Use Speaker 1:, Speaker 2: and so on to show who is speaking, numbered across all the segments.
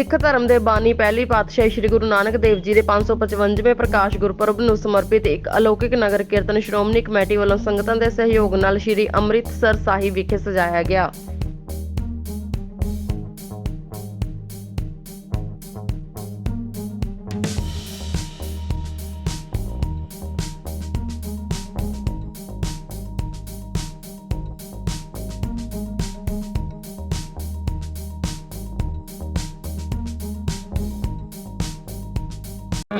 Speaker 1: ਸਿੱਖ ਧਰਮ ਦੇ ਬਾਨੀ ਪਹਿਲੀ ਪਾਤਸ਼ਾਹੀ ਸ੍ਰੀ ਗੁਰੂ ਨਾਨਕ ਦੇਵ ਜੀ ਦੇ 555ਵੇਂ ਪ੍ਰਕਾਸ਼ ਗੁਰਪੁਰਬ ਨੂੰ ਸਮਰਪਿਤ ਇੱਕ ਅਲੌਕਿਕ ਨਗਰ ਕੀਰਤਨ ਸ਼੍ਰੋਮਣੀ ਕਮੇਟੀ ਵੱਲੋਂ ਸੰਗਤਾਂ ਦੇ ਸਹਿਯੋਗ ਨਾਲ ਸ੍ਰੀ ਅੰਮ੍ਰਿਤਸਰ ਸਾਹਿਬ ਵਿਖੇ ਸਜਾਇਆ ਗਿਆ।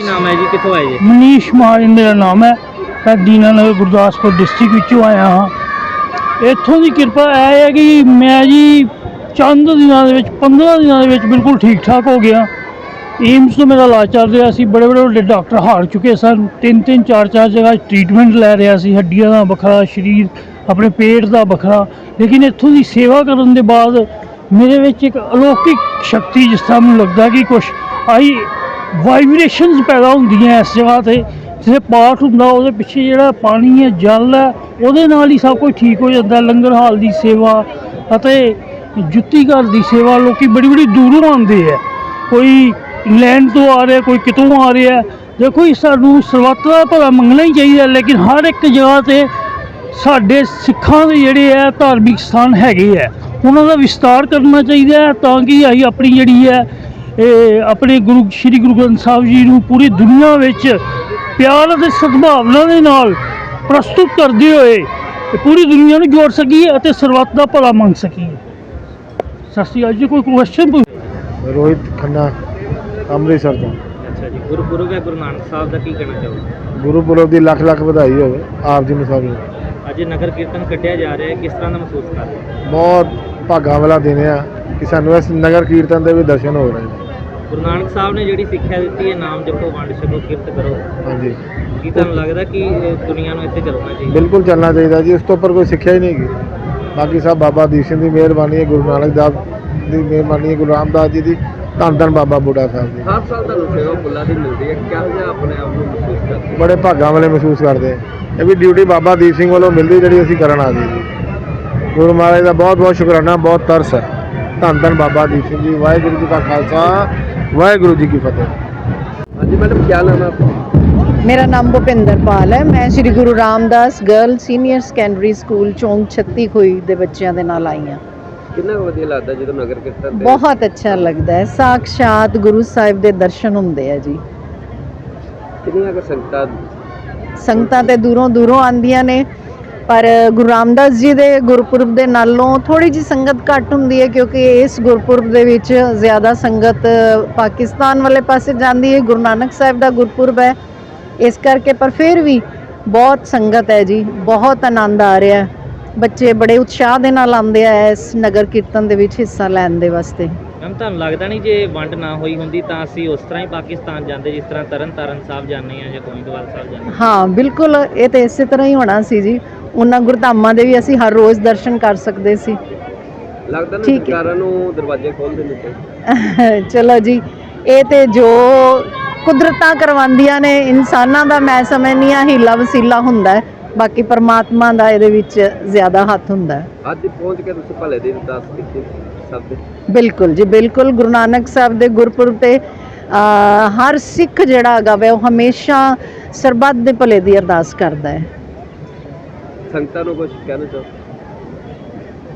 Speaker 2: ਕੀ ਨਾਮ ਹੈ ਜੀ? ਕਿੱਥੋਂ ਆਏ ਜੀ?
Speaker 3: ਮਨੀਸ਼ ਮਹਾਜਨ ਮੇਰਾ ਨਾਮ ਹੈ। ਮੈਂ ਦੀਨਾਨਗਰ ਗੁਰਦਾਸਪੁਰ ਡਿਸਟ੍ਰਿਕਟ ਵਿੱਚੋਂ ਆਇਆ ਹਾਂ। ਇੱਥੋਂ ਦੀ ਕਿਰਪਾ ਇਹ ਹੈ ਕਿ ਮੈਂ ਜੀ ਚੰਦ ਦਿਨਾਂ ਦੇ ਵਿੱਚ 15 ਦਿਨਾਂ ਦੇ ਵਿੱਚ ਬਿਲਕੁਲ ਠੀਕ ਠਾਕ ਹੋ ਗਿਆ। ਏਮਸ ਤੋਂ ਮੇਰਾ ਇਲਾਜ ਚੱਲ ਰਿਹਾ ਸੀ। ਬੜੇ ਬੜੇ ਵੱਡੇ ਡਾਕਟਰ ਹਾਰ ਚੁੱਕੇ ਸਨ। ਤਿੰਨ ਤਿੰਨ, ਚਾਰ ਚਾਰ ਜਗ੍ਹਾ ਟ੍ਰੀਟਮੈਂਟ ਲੈ ਰਿਹਾ ਸੀ। ਹੱਡੀਆਂ ਦਾ ਵੱਖਰਾ, ਸਰੀਰ, ਆਪਣੇ ਪੇਟ ਦਾ ਵੱਖਰਾ। ਲੇਕਿਨ ਇੱਥੋਂ ਦੀ ਸੇਵਾ ਕਰਨ ਦੇ ਬਾਅਦ ਮੇਰੇ ਵਿੱਚ ਇੱਕ ਅਲੌਕਿਕ ਸ਼ਕਤੀ ਜਿਸ ਤਰ੍ਹਾਂ ਮੈਨੂੰ ਲੱਗਦਾ ਕਿ ਕੁਝ ਆਈ ਵਾਈਬ੍ਰੇਸ਼ਨਸ ਪੈਦਾ ਹੁੰਦੀਆਂ ਇਸ ਜਗ੍ਹਾ ਤੇ ਜਿਵੇਂ ਪਾਠ ਹੁੰਦਾ, ਉਹਦੇ ਪਿੱਛੇ ਜਿਹੜਾ ਪਾਣੀ ਹੈ, ਜਲ ਹੈ, ਉਹਦੇ ਨਾਲ ਹੀ ਸਭ ਕੁਝ ਠੀਕ ਹੋ ਜਾਂਦਾ, ਲੰਗਰ ਹਾਲ ਦੀ ਸੇਵਾ ਅਤੇ ਜੁੱਤੀ ਘਰ ਦੀ ਸੇਵਾ, ਲੋਕੀ ਬੜੀ ਬੜੀ ਦੂਰੋਂ ਆਉਂਦੇ ਆ। ਕੋਈ ਇੰਗਲੈਂਡ ਤੋਂ ਆ ਰਿਹਾ, ਕੋਈ ਕਿਤੋਂ ਆ ਰਿਹਾ, ਦੇਖੋ ਇਹ ਸਾਨੂੰ ਸਰਬੱਤ ਦਾ ਭਲਾ ਮੰਗਣਾ ਹੀ ਚਾਹੀਦਾ, ਲੇਕਿਨ ਹਰ ਇੱਕ ਜਗ੍ਹਾ ਤੇ ਸਾਡੇ ਸਿੱਖਾਂ ਦੇ ਜਿਹੜੇ ਹੈ ਧਾਰਮਿਕ ਸਥਾਨ ਹੈਗੇ ਆ, ਉਹਨਾਂ ਦਾ ਵਿਸਤਾਰ ਕਰਨਾ ਚਾਹੀਦਾ ਤਾਂ ਕਿ ਅਸੀਂ ਆਪਣੀ ਜਿਹੜੀ ਹੈ ਇਹ ਆਪਣੇ ਗੁਰੂ ਸ਼੍ਰੀ ਗੁਰੂ ਗ੍ਰੰਥ ਸਾਹਿਬ ਜੀ ਨੂੰ ਪੂਰੀ ਦੁਨੀਆ ਵਿੱਚ ਪਿਆਰ ਅਤੇ ਸਦਭਾਵਨਾ ਦੇ ਨਾਲ ਪ੍ਰਸਤੁਤ ਕਰਦੇ ਹੋਏ ਪੂਰੀ ਦੁਨੀਆ ਨੂੰ ਜੋੜ ਸਕੀਏ ਅਤੇ ਸਰਬੱਤ ਦਾ ਭਲਾ ਮੰਗ ਸਕੀਏ। ਸਤਿ ਸ਼੍ਰੀ ਅਕਾਲ ਜੀ ਕੋਈ ਕੁਐਸਚਨ
Speaker 4: ਰੋਹਿਤ ਖੰਨਾ ਅੰਮ੍ਰਿਤਸਰ ਤੋਂ।
Speaker 2: ਅੱਛਾ ਜੀ ਗੁਰਪੁਰਬ ਹੈ ਗੁਰੂ ਨਾਨਕ ਸਾਹਿਬ ਦਾ ਕੀ ਕਹਿਣਾ ਚਾਹੋਗੇ?
Speaker 4: ਗੁਰਪੁਰਬ ਦੀ ਲੱਖ ਲੱਖ ਵਧਾਈ ਹੋਵੇ ਆਪ ਜੀ ਨੂੰ ਸਭ ਨੂੰ।
Speaker 2: ਅੱਜ ਨਗਰ ਕੀਰਤਨ ਕੱਢਿਆ ਜਾ ਰਿਹਾ ਹੈ ਕਿਸ ਤਰ੍ਹਾਂ ਦਾ ਮਹਿਸੂਸ ਕਰ ਰਹੇ ਹੋ?
Speaker 4: ਬਹੁਤ ਭਾਗਾਂ ਵਾਲਾ ਦਿਨ ਆ ਕਿ ਸਾਨੂੰ ਇਸ ਨਗਰ ਕੀਰਤਨ ਦੇ ਵੀ ਦਰਸ਼ਨ ਹੋ ਰਹੇ ਨੇ।
Speaker 2: ਗੁਰੂ ਨਾਨਕ ਸਾਹਿਬ ਨੇ ਜਿਹੜੀ ਸਿੱਖਿਆ ਦਿੱਤੀ ਹੈ ਨਾਮ ਜਪੋ ਵੰਡ ਛਕੋ ਕਿਰਤ ਕਰੋ।
Speaker 4: ਹਾਂਜੀ।
Speaker 2: ਕੀ ਤੁਹਾਨੂੰ ਲੱਗਦਾ ਕਿ ਇਹ ਦੁਨੀਆ ਨੂੰ ਇੱਥੇ ਚੱਲਣਾ ਚਾਹੀਦਾ?
Speaker 4: ਬਿਲਕੁਲ ਚੱਲਣਾ ਚਾਹੀਦਾ ਜੀ ਇਸ ਤੋਂ ਉੱਪਰ ਕੋਈ ਸਿੱਖਿਆ ਹੀ ਨਹੀਂ ਹੈਗੀ। ਬਾਕੀ ਸਭ ਬਾਬਾ ਦੀਪ ਸਿੰਘ ਦੀ ਮਿਹਰਬਾਨੀ ਹੈ ਗੁਰੂ ਨਾਨਕ ਦੇਵ ਦੀ ਮਿਹਰਬਾਨੀ ਹੈ ਗੁਰੂ ਰਾਮਦਾਸ ਜੀ ਦੀ। ਧੰਨ ਧੰਨ ਬਾਬਾ ਬੁੱਢਾ ਸਾਹਿਬ ਦੀ
Speaker 2: ਹਰ ਸਾਲ ਤੁਹਾਨੂੰ ਸੇਵਾ ਫੁੱਲਾਂ ਦੀ ਮਿਲਦੀ ਹੈ। ਕਿਹੋ ਜਿਹਾ ਆਪਣੇ ਆਪ ਨੂੰ ਮਹਿਸੂਸ ਕਰਦੇ?
Speaker 4: ਬੜੇ ਭਾਗਾਂ ਵਾਲੇ ਮਹਿਸੂਸ ਕਰਦੇ ਇਹ ਵੀ ਡਿਊਟੀ ਬਾਬਾ ਦੀਪ ਸਿੰਘ ਵੱਲੋਂ ਮਿਲਦੀ ਜਿਹੜੀ ਅਸੀਂ ਕਰਨ ਆ ਗਏ ਜੀ। ਗੁਰੂ ਮਹਾਰਾਜ ਦਾ ਬਹੁਤ ਬਹੁਤ ਸ਼ੁਕਰਾਨਾ ਬਹੁਤ ਤਰਸ ਹੈ। ਧੰਨ ਧੰਨ ਬਾਬਾ ਦੀਪ ਸਿੰਘ ਜੀ ਵਾਹਿਗੁਰੂ ਜੀ ਕਾ ਖਾਲਸਾ। ਵਾਹਿਗੁਰੂ ਜੀ ਕੀ ਫਤਿਹ।
Speaker 2: ਹਾਂਜੀ ਮੈਡਮ ਕੀ ਨਾਮ ਹੈ ਆਪਣਾ
Speaker 5: ਮੇਰਾ ਨਾਮ ਭੁਪਿੰਦਰ ਪਾਲ ਹੈ। ਮੈਂ Sri Guru Ramdas girl senior secondary school ਚੌਂਕ 36 ਖੋਈ ਦੇ ਬੱਚਿਆਂ ਦੇ ਨਾਲ ਆਈ ਹਾਂ।
Speaker 2: ਕਿੰਨਾ ਕੁ ਵਧੀਆ ਲੱਗਦਾ ਜਦੋਂ ਨਗਰ ਕੀਰਤਨ ਤੇ
Speaker 5: ਬਹੁਤ ਅੱਛਾ ਲੱਗਦਾ ਹੈ। ਸਾਖਸ਼ਾਤ ਗੁਰੂ ਸਾਹਿਬ ਦੇ ਦਰਸ਼ਨ ਹੁੰਦੇ ਆ ਜੀ।
Speaker 2: ਕਿੰਨੀਆਂ ਕੁ ਸੰਗਤਾਂ
Speaker 5: ਸੰਗਤਾਂ ਤੇ ਦੂਰੋਂ ਦੂਰੋਂ ਆਂਦੀਆਂ ਨੇ। ਪਰ ਗੁਰੂ ਰਾਮਦਾਸ ਜੀ ਦੇ ਗੁਰਪੁਰਬ ਦੇ ਨਾਲੋਂ ਥੋੜੀ ਜੀ ਸੰਗਤ ਘੱਟ ਹੁੰਦੀ ਹੈ ਕਿਉਂਕਿ ਇਸ ਗੁਰਪੁਰਬ ਦੇ ਵਿੱਚ ਜ਼ਿਆਦਾ ਸੰਗਤ ਪਾਕਿਸਤਾਨ ਵਾਲੇ ਪਾਸੇ ਜਾਂਦੀ ਹੈ ਗੁਰੂ ਨਾਨਕ ਸਾਹਿਬ ਦਾ ਗੁਰਪੁਰਬ ਹੈ। ਇਸ ਕਰਕੇ ਪਰ ਫਿਰ ਵੀ ਬਹੁਤ ਸੰਗਤ ਹੈ ਜੀ ਬਹੁਤ ਆਨੰਦ ਆ ਰਿਹਾ ਬੱਚੇ ਬੜੇ ਉਤਸ਼ਾਹ ਦੇ ਨਾਲ ਆਉਂਦੇ ਆ ਇਸ ਨਗਰ ਕੀਰਤਨ ਦੇ ਵਿੱਚ ਹਿੱਸਾ ਲੈਣ ਦੇ ਵਾਸਤੇ।
Speaker 2: ਮੈਮ ਤੁਹਾਨੂੰ ਲੱਗਦਾ ਨਹੀਂ ਜੇ ਵੰਡ ਨਾ ਹੋਈ ਹੁੰਦੀ ਤਾਂ ਅਸੀਂ ਉਸ ਤਰ੍ਹਾਂ ਹੀ ਪਾਕਿਸਤਾਨ ਜਾਂਦੇ ਜਿਸ ਤਰ੍ਹਾਂ ਤਰਨ ਤਾਰਨ ਸਾਹਿਬ ਜਾਂਦੇ ਆ ਜਾਂ ਗੋਇੰਦਵਾਲ ਸਾਹਿਬ ਜਾਂਦੇ
Speaker 5: ਹਾਂ ਬਿਲਕੁਲ ਇਹ ਤੇ ਇਸੇ ਤਰ੍ਹਾਂ ਹੀ ਹੋਣਾ ਸੀ ਜੀ। ਉਹਨਾਂ ਗੁਰਧਾਮਾਂ ਦੇ ਵੀ ਅਸੀਂ ਹਰ ਰੋਜ਼ ਦਰਸ਼ਨ ਕਰ ਸਕਦੇ ਸੀ।
Speaker 2: ਲੱਗਦਾ
Speaker 5: ਨਾ ਠੀਕ ਹੈ। ਸਰਕਾਰਾਂ
Speaker 2: ਨੂੰ ਦਰਵਾਜ਼ੇ ਖੋਲ ਦੇਣੇ ਚਾਹੀਦੇ।
Speaker 5: ਚਲੋ ਜੀ ਇਹ ਤੇ ਜੋ ਕੁਦਰਤਾਂ ਕਰਵਾਉਂਦੀਆਂ ਨੇ ਇਨਸਾਨਾਂ ਦਾ ਮੈਂ ਸਮਝਨੀ ਆ ਹੀਲਾ ਵਸੀਲਾ ਹੁੰਦਾ ਹੈ। ਬਾਕੀ ਪਰਮਾਤਮਾ ਦਾ ਇਹਦੇ ਵਿੱਚ ਜ਼ਿਆਦਾ ਹੱਥ ਹੁੰਦਾ ਹੈ।
Speaker 2: ਅੱਜ ਪਹੁੰਚ ਕੇ ਤੁਸੀਂ ਭਲੇ ਦੀ ਅਰਦਾਸ ਕੀਤੀ ਸਭ ਦੇ।
Speaker 5: ਬਿਲਕੁਲ ਜੀ ਬਿਲਕੁਲ ਗੁਰੂ ਨਾਨਕ ਸਾਹਿਬ ਦੇ ਗੁਰਪੁਰਬ ਤੇ ਅਹ, ਹਰ ਸਿੱਖ ਜਿਹੜਾ ਹੈਗਾ ਵਾ ਉਹ ਹਮੇਸ਼ਾ ਸਰਬੱਤ ਦੇ ਭਲੇ ਦੀ ਅਰਦਾਸ ਕਰਦਾ ਹੈ।
Speaker 2: ਸੰਗਤਾਂ ਨੂੰ ਕੁਝ ਕਹਿਣਾ ਚਾਹੋ?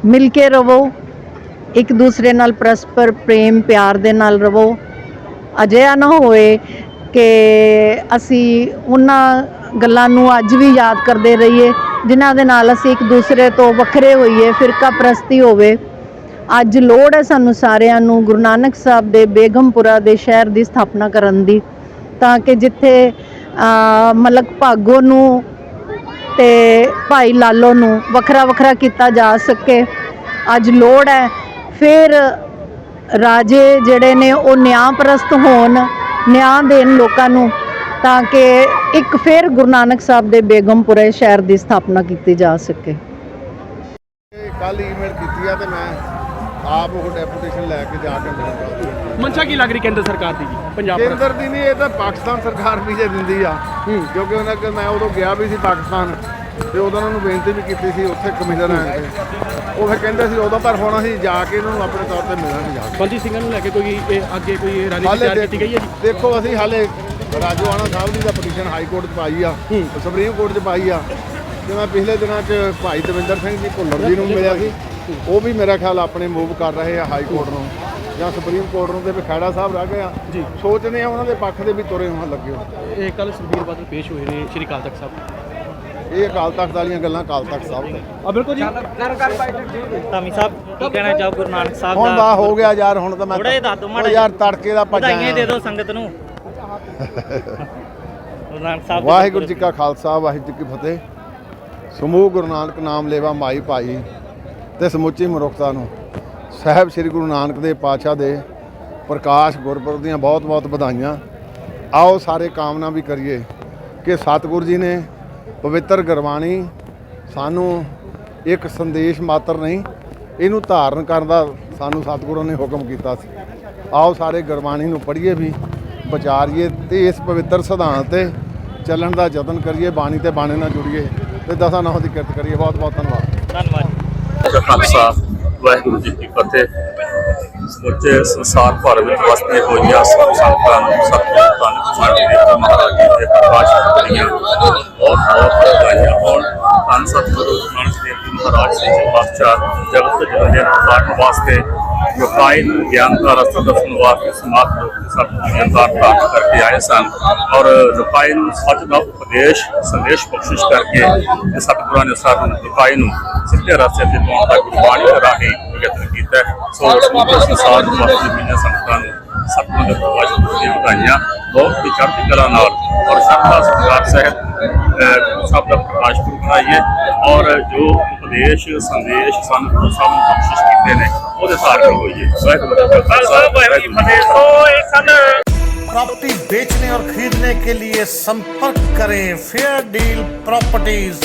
Speaker 5: ਮਿਲ ਕੇ ਰਵੋ, ਇੱਕ ਦੂਸਰੇ ਨਾਲ ਪਰਸਪਰ ਪ੍ਰੇਮ, ਪਿਆਰ ਦੇ ਨਾਲ ਰਵੋ। ਅਜਿਹਾ ਨਾ ਹੋਏ ਕਿ ਅਸੀਂ ਉਹਨਾਂ ਗੱਲਾਂ ਨੂੰ ਅੱਜ ਵੀ ਯਾਦ ਕਰਦੇ ਰਹੀਏ, ਜਿਨ੍ਹਾਂ ਦੇ ਨਾਲ ਅਸੀਂ ਇੱਕ ਦੂਸਰੇ ਤੋਂ ਵੱਖਰੇ ਹੋਈਏ, ਫਿਰਕਾ ਪ੍ਰਸਤੀ ਹੋਵੇ। ਅੱਜ ਲੋੜ ਹੈ ਸਾਨੂੰ ਸਾਰਿਆਂ ਨੂੰ ਗੁਰੂ ਨਾਨਕ ਸਾਹਿਬ ਦੇ ਬੇਗਮਪੁਰਾ ਦੇ ਸ਼ਹਿਰ ਦੀ ਸਥਾਪਨਾ ਕਰਨ ਦੀ, ਤਾਂ ਕਿ ਜਿੱਥੇ ਮਲਕ ਭਾਗੋ ਨੂੰ ਤੇ ਭਾਈ ਲਾਲੋ ਨੂੰ ਵੱਖਰਾ ਵੱਖਰਾ ਕੀਤਾ ਜਾ ਸਕੇ। ਅੱਜ ਲੋੜ ਹੈ। ਫਿਰ ਰਾਜੇ ਜਿਹੜੇ ਨੇ ਉਹ ਨਿਆਂ ਪ੍ਰਸਤ ਹੋਣ, ਨਿਆਂ ਦੇਣ ਲੋਕਾਂ ਨੂੰ, ਤਾਂ ਕਿ ਇੱਕ ਫਿਰ ਗੁਰੂ ਨਾਨਕ ਸਾਹਿਬ ਦੇ ਬੇਗਮਪੁਰੇ ਸ਼ਹਿਰ ਦੀ ਸਥਾਪਨਾ ਕੀਤੀ ਜਾ ਸਕੇ।
Speaker 4: ਕੱਲ ਈਮੇਲ ਕੀਤੀ ਆ ਤੇ ਮੈਂ ਆਪ ਉਹ ਡੈਪੂਟੇਸ਼ਨ ਲੈ ਕੇ ਜਾ ਕੇ ਮਿਲੂੰਗਾ
Speaker 6: ਮਨਸ਼ਾ ਕੀ ਲੱਗ ਰਹੀ ਕੇਂਦਰ ਸਰਕਾਰ ਦੀ ਜੀ ਪੰਜਾਬ ਪਰ
Speaker 4: ਕੇਂਦਰ ਦੀ ਨਹੀਂ ਇਹ ਤਾਂ ਪਾਕਿਸਤਾਨ ਸਰਕਾਰ ਵੀ ਜੇ ਦਿੰਦੀ ਆ। ਕਿਉਂਕਿ ਉਹਨਾਂ ਕਿ ਮੈਂ ਉਦੋਂ ਗਿਆ ਵੀ ਸੀ ਪਾਕਿਸਤਾਨ ਤੇ ਉਦੋਂ ਉਹਨਾਂ ਨੂੰ ਬੇਨਤੀ ਵੀ ਕੀਤੀ ਸੀ ਉੱਥੇ ਕਮਿਸ਼ਨਰ ਆਏ ਤੇ। ਉਹ ਫਿਰ ਕਹਿੰਦੇ ਸੀ ਉਦੋਂ ਪਰ ਹੁਣ ਅਸੀਂ ਜਾ ਕੇ ਇਹਨਾਂ ਨੂੰ ਆਪਣੇ ਤੌਰ ਤੇ ਮਿਲਾਂਗੇ ਜਾ ਕੇ।
Speaker 6: ਬਲਜੀਤ ਸਿੰਘਾਂ ਨੂੰ ਲੈ ਕੇ ਕੋਈ ਇਹ ਅੱਗੇ ਕੋਈ ਰਣਨੀਤੀ
Speaker 4: ਹਾਲੇ
Speaker 6: ਤਿਆਰ ਕੀਤੀ ਗਈ ਹੈ ਜੀ?
Speaker 4: ਦੇਖੋ ਅਸੀਂ ਹਾਲੇ ਰਾਜੋਆਣਾ ਸਾਹਿਬ ਦੀ ਦਾ ਪਟੀਸ਼ਨ ਹਾਈ ਕੋਰਟ 'ਚ ਪਾਈ ਆ ਸੁਪਰੀਮ ਕੋਰਟ 'ਚ ਪਾਈ ਆ। ਤੇ ਮੈਂ ਪਿਛਲੇ ਦਿਨਾਂ 'ਚ ਭਾਈ ਦਵਿੰਦਰ ਸਿੰਘ ਜੀ ਭੁੱਲਰ ਜੀ ਨੂੰ ਮਿਲਿਆ ਸੀ। ਉਹ ਵੀ ਮੇਰਾ ਖਿਆਲ ਆਪਣੇ ਮੂਵ ਕਰ ਰਹੇ ਆ ਹਾਈ ਕੋਰਟ ਨੂੰ ਜਾਂ ਸੁਪਰੀਮ ਕੋਰਟ ਨੂੰ ਤੇ ਵੀ ਖੈੜਾ ਸਾਹਿਬ ਰਹਿ ਗਏ ਆ।
Speaker 6: ਜੀ।
Speaker 4: ਸੋਚਦੇ ਆ ਉਹਨਾਂ ਦੇ ਪੱਖ ਦੇ ਵੀ ਤੁਰੇ ਹੋਣ ਲੱਗੇ ਹੋ
Speaker 6: ਇਹ ਕੱਲ ਸੁਖਬੀਰ ਬਾਦਲ ਪੇਸ਼ ਹੋਏ ਨੇ ਸ਼੍ਰੀ ਅਕਾਲ ਤਖਤ ਸਾਹਿਬ
Speaker 4: ਇਹ ਅਕਾਲ ਤਖਤ ਵਾਲੀਆਂ ਗੱਲਾਂ ਅਕਾਲ ਤਖਤ ਸਾਹਿਬ ਤੇ।
Speaker 6: ਆ ਬਿਲਕੁਲ ਜੀ।
Speaker 2: ਧਾਮੀ ਸਾਹਿਬ ਕੀ ਕਹਿਣਾ ਚਾਹੋ ਗੁਰੂ ਨਾਨਕ ਸਾਹਿਬ
Speaker 4: ਹੁਣ ਦਾ? ਹੋ ਗਿਆ ਯਾਰ ਹੁਣ ਤਾਂ ਮੈਂ
Speaker 2: ਜਿਹਾ ਦੱਸ ਦਿਓ ਮਾੜਾ
Speaker 4: ਉਹ ਯਾਰ ਤੜਕੇ ਦਾ ਭੱਜਾਂ
Speaker 2: ਵਧਾਈਆਂ ਦੇ ਦਿਓ ਸੰਗਤ ਨੂੰ। ਗੁਰੂ ਨਾਨਕ ਸਾਹਿਬ ਦੇ
Speaker 4: ਵਾਹਿਗੁਰੂ ਜੀ ਕਾ ਖਾਲਸਾ ਵਾਹਿਗੁਰੂ ਜੀ ਕੀ ਫਤਿਹ। ਸਮੂਹ ਗੁਰੂ ਨਾਨਕ ਨਾਮ ਲੇਵਾ ਮਾਈ ਭਾਈ। ਤੇ ਸਮੁੱਚੀ ਮਨੁੱਖਤਾ ਨੂੰ। ਸਾਹਿਬ ਸ੍ਰੀ ਗੁਰੂ ਨਾਨਕ ਦੇ ਪਾਤਸ਼ਾਹ ਦੇ ਪ੍ਰਕਾਸ਼ ਗੁਰਪੁਰਬ ਦੀਆਂ ਬਹੁਤ-ਬਹੁਤ ਵਧਾਈਆਂ। ਆਓ ਸਾਰੇ ਕਾਮਨਾ ਵੀ ਕਰੀਏ ਕਿ ਸਤਿਗੁਰੂ ਜੀ ਨੇ ਪਵਿੱਤਰ ਗੁਰਬਾਣੀ ਸਾਨੂੰ ਇੱਕ ਸੰਦੇਸ਼ ਮਾਤਰ ਨਹੀਂ, ਇਹਨੂੰ ਧਾਰਨ ਕਰਨ ਦਾ ਸਾਨੂੰ ਸਤਿਗੁਰਾਂ ਨੇ ਹੁਕਮ ਕੀਤਾ ਸੀ। ਆਓ ਸਾਰੇ ਗੁਰਬਾਣੀ ਨੂੰ ਪੜ੍ਹੀਏ ਵੀ, ਵਿਚਾਰੀਏ ਤੇ ਇਸ ਪਵਿੱਤਰ ਸਿਧਾਂਤ ਤੇ ਚੱਲਣ ਦਾ ਯਤਨ ਕਰੀਏ, ਬਾਣੀ ਤੇ ਬਾਣੇ ਨਾਲ ਜੁੜੀਏ ਤੇ ਦਸਾਂ ਨਾਮ ਦੀ ਕਿਰਤ ਕਰੀਏ। ਬਹੁਤ ਬਹੁਤ ਧੰਨਵਾਦ
Speaker 2: ਧੰਨਵਾਦ
Speaker 7: ਦਾ ਖਾਲਸਾ, ਵਾਹਿਗੁਰੂ ਜੀ ਕੀ ਫਤਿਹ। ਸਮੁੱਚੇ ਸੰਸਾਰ ਭਰ ਵਿੱਚ ਵਸਦੇ ਹੋਈਆਂ ਸਭ ਸੰਤਾਂ ਨੂੰ ਸਤਿਗੁਰੂ ਧੰਨ ਸਾਡੇ ਦੇ ਮਹਾਰਾਜ ਜੀ ਦੇ ਪ੍ਰਕਾਸ਼ ਕਰੀਆਂ ਬਹੁਤ ਬਹੁਤ ਵਧਾਈਆਂ ਹੋਣ। ਧੰਨ ਸਤਿਗੁਰੂ ਨਾਨਕ ਦੇਵ ਜੀ ਮਹਾਰਾਜ ਜੀ ਦੇ ਪਾਤਸ਼ਾਹ, ਜਗਤ ਜਗਦੇ ਨੂੰ ਕਾਟਣ ਵਾਸਤੇ ਲੋਕਾਈ ਨੂੰ ਗਿਆਨ ਦਾ ਰਸਤਾ ਦੱਸਣ ਵਾਸਤੇ ਸਮਾਪਤ ਲੋਕ ਸਭ ਦੁਨੀਆ ਦਾ ਪ੍ਰਾਪਤ ਕਰਕੇ ਆਏ ਸਨ ਔਰ ਲੋਕਾਈ ਨੂੰ ਸੱਚ ਦਾ ਉਪਦੇਸ਼, ਸੰਦੇਸ਼ ਬਖਸ਼ਿਸ਼ ਕਰਕੇ ਤੇ ਸਤਿਗੁਰਾਂ ਨੇ ਸਾਨੂੰ ਲੋਕਾਈ ਨੂੰ ਸਿੱਧੇ ਰਸਤੇ ਤੇ ਪਾਉਣ ਦਾ ਗੁਰਬਾਣੀ ਦੇ ਰਾਹੀਂ ਯਤਨ ਕੀਤਾ ਹੈ। ਸੋ ਸਮੁੱਚੇ ਸੰਸਾਰ ਨੂੰ ਵਸਦੀ ਮੀਆਂ ਸੰਗਤਾਂ ਨੂੰ ਸਤਿਗੁਰਾਂ ਦੇ ਪ੍ਰਕਾਸ਼ ਦੀਆਂ ਵਧਾਈਆਂ ਬਹੁਤ ਹੀ ਚੜ੍ਹਦੀ ਕਲਾ ਨਾਲ ਔਰ ਸ਼ਰਧਾ ਸਤਿਕਾਰ ਸਹਿਤ ਅਹ, ਸਭ ਦਾ ਪ੍ਰਕਾਸ਼ ਪੁਰਬ ਬਣਾਈਏ ਔਰ ਜੋ ਉਪਦੇਸ਼ ਸੰਦੇਸ਼ ਸਾਨੂੰ ਗੁਰੂ ਸਾਹਿਬ ਨੇ ਬਖਸ਼ਿਸ਼ ਕੀਤੇ ਨੇ ਉਹਦੇ ਸਾਰ ਹੋਈਏ ਵਾਹਿਗੁਰੂ ਜੀ ਕਾ ਖਾਲਸਾ ਵਾਹਿਗੁਰੂ ਜੀ ਕੀ ਫਤਿਹ
Speaker 8: प्रॉपर्टी बेचने और खरीदने के लिए संपर्क करें फेयर डील प्रॉपर्टीज